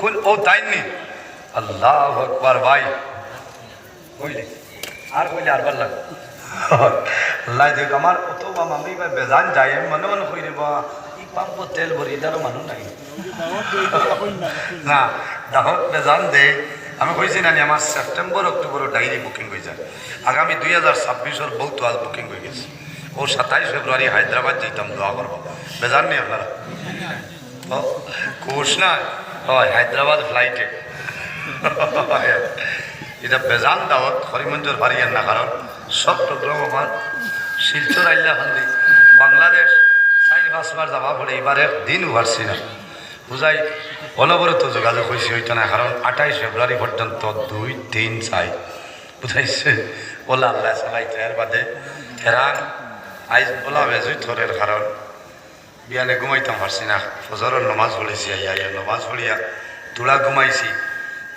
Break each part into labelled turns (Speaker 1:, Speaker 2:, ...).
Speaker 1: কোন মামি বেজান যায়, আমি ই পাম্প তেল নাই। না বেজান দে। আমি কইছি না আমার সেপ্টেম্বর অক্টোবর ডায়েরি বুকিং হয়ে যায় আগামী দুই হাজার ছাব্বিশের বহুত আজ বুকিং হয়ে গেছে। ও সাতাইশ ফেব্রুয়ারি হায়দ্রাবাদ যেতাম দোয়া করব। বেজান নেই আপনারা? কোষ না? হয়, হায়দ্রাবাদ ফ্লাইটে এটা বেজান দাওয়াত, হরিমঞ্জুর ভারিয়ান না, কারণ সব প্রোগ্রাম আমার শিলচর আইলা ফান্দি বাংলাদেশ চাই পাঁচবার যাবা পড়ে, এবার একদিন পারছি না। বুঝাই, অনবরত যোগাযোগ হয়েছে হইতো না, কারণ আঠাইশ ফেব্রুয়ারি পর্যন্ত দুই, তিন চাই বুঝাইছে, ওলা আল্লাহ চালাইতে, এর বাদে ফেরান আইজ ওলা বেজুই থরের কারণ বিয়ানে ঘুমাইতাম পারছি না। ফজরের নমাজ পড়েছি আইয়া আইয়া নমাজ পড়িয়া তুলা ঘুমাইছি।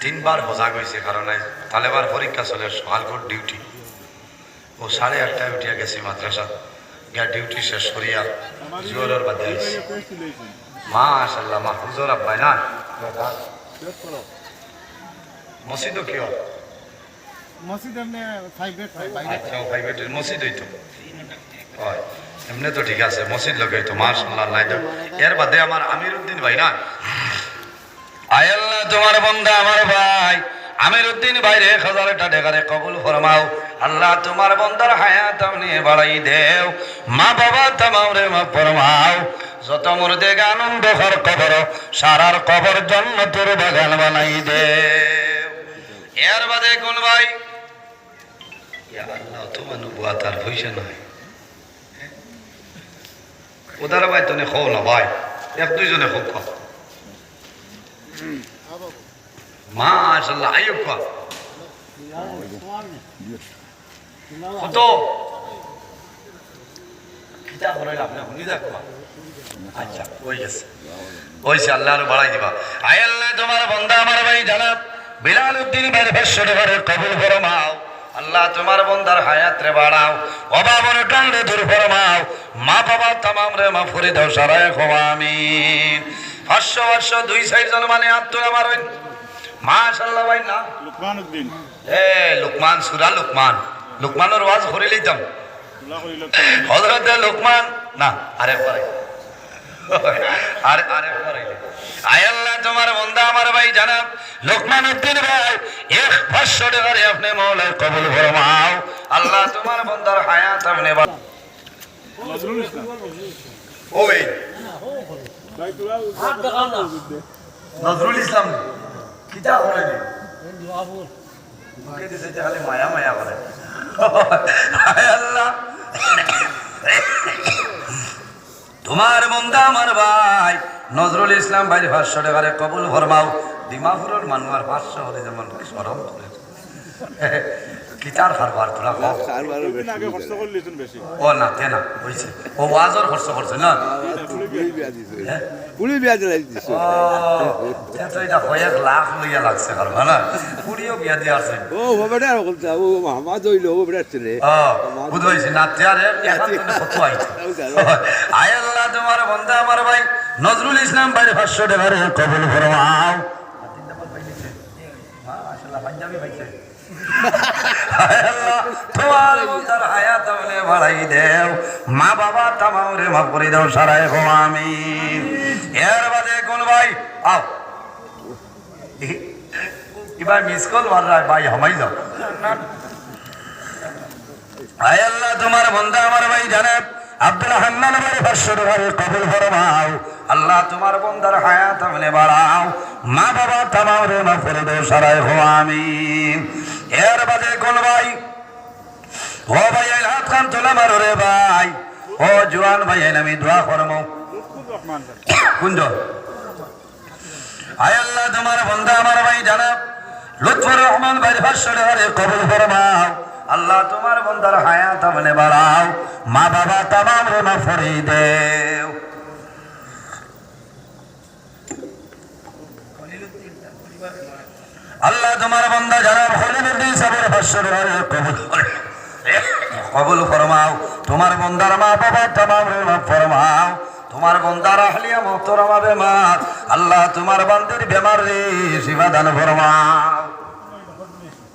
Speaker 1: তিনবার সজাগ হয়েছে কারণ আজ তালেবার পরীক্ষা চলে সকালকর ডিউটি। ও সাড়ে আটটায় উঠিয়া গেছি মাদ্রাসা গিয়া ডিউটি শেষ করিয়া জোরের বাদে আইছি। মা আসাল্লাহ মা হুজুর আব্বাই না? মসজিদও কি হয়?
Speaker 2: মসজিদ
Speaker 1: আচ্ছা মসজিদ হইতো হয়। এমনি তো ঠিক আছে, মসজিদ লোক হইতো মার্শাল্লাহ নাই তো। এর বাদে আমার আমির উদ্দিন ভাই না? আয়াল্লাহ তোমার বন্ধা আমার ভাই। আমির উদ্দিন ভাই রে হাজারটা টাকারে কবুল ফরমাও। আল্লাহ, তোমার বন্দার হায়াত আপনি বাড়াই দেও। মা বাবা তামাও রে মা ফরমাও। যত মুর্দে আনন্দ হর কবর, সারার কবর জন্য তোর বাগান বানাই দেও। এর বাদে কোন ভাই? তোমার বুয়া তার পয়সা নাই ওদার ভাই তুমি খো না ভাই। এক দুইজনে হোক খা মা আসাল্লাহ খা কত আচ্ছা আল্লাহ বাড়াই দিবা। আয় আল্লাহ, তোমার বন্ধা আমার ভাই জানাব। বিলাল উদ্দিন ভাইয়ের ভেশ্বরে ঘরের কবুল ফরমাও। আল্লাহ তোমার বন্দার হায়াত রে বাড়াও অভাবন টান্ডে দূর ফরমাও। মা বাবা তামাম রে মা ফুরি দাও সারায় খোয়া আমিন। পাঁচশো পাঁচশো দুই সাইড জন মানে আত্মুর আমার ওই মাশাল্লাহ ভাই না?
Speaker 2: লুকমান উদ্দিন।
Speaker 1: এ লুকমান সুরা লুকমান। লুকমানের ওয়াজ করে লইতাম
Speaker 2: করিল
Speaker 1: লোকমান না আরে পরে আরে আরে পরে আয় আল্লাহ। তোমার বন্ধা আমার ভাই জানাব, লোকমান উদ্দিন ভাই এক পাঁচশো টাকারে আপনি মৌলায় কবুল ফরমাও। আল্লাহ তোমার বন্দার হায়াত আপনি
Speaker 2: নজরুল ইসলাম,
Speaker 1: কিতা করে মায়া মায়া করে আল্লাহ। তোমার বন্ধা আমার ভাই নজরুল ইসলাম ভাই ভাষ্য টাকারে কবুল ফরমাও ডিমাপুরের মানুষ ভাষ্য হলে যেমন সরম করে কিতার হারবার তোরা ও না তে না হয়েছে ও ওয়াজর খরচ করছে না হ্যাঁ?
Speaker 3: পুরি বিয়া দিলাই দিছো
Speaker 1: ও, তো এটা কয়েক লাখ লইয়া লাগছে কারণ না পুরিও বিয়া দিয়ে আছে
Speaker 3: ও বাবাটা বলতা ও মামা দইল ও বেটা ছেলে
Speaker 1: ও হয়েছে না তেয়ারে কত আইছে আয় আল্লাহ তোমার বন্ধা, আমার ভাই নজরুল ইসলাম ভাই ভাষ্য দেবার কবুল ফরমাও। তোমার মিস কল বন্ধা, আমার ভাই জানেব আব্দুল হান্নান ভাই ভাষ্যর ঘরে কবুল ফরমাও আল্লাহ তোমার বন্দার হায়াত আমনে বাড়াও। মা বাবা তামাও রে মা দো সারাই হো আমিন। এর বাদে কোন ভাই? ও ভাই হাত খান তোলা মারো রে ভাই। ও জোয়ান ভাই আমি দোয়া
Speaker 2: লুৎফুর
Speaker 1: কুঞ্জ। আল্লাহ, তোমার বন্ধা আমার ভাই জানাব। লুৎফর রহমান ভাই ভাষ্যরে হরে কবুল ফরমাও আল্লাহ তোমার বন্দার হায়া আমনে বাড়াও। মা বাবা তামাম রে মা ফরি দেও। আল্লাহ তোমার বন্দা জানাব হলিলুদ্দিন সাহেবের ভাষ্যরে কবুল করে। কবুল ফরমাও। তোমার বন্দার মা বাবা তামাম রে ফরমাও। তোমার বন্দার আহলিয়া মোহতরমা বেমার। আল্লাহ তোমার বান্দির বেমার রে শিবা দান ফরমাও।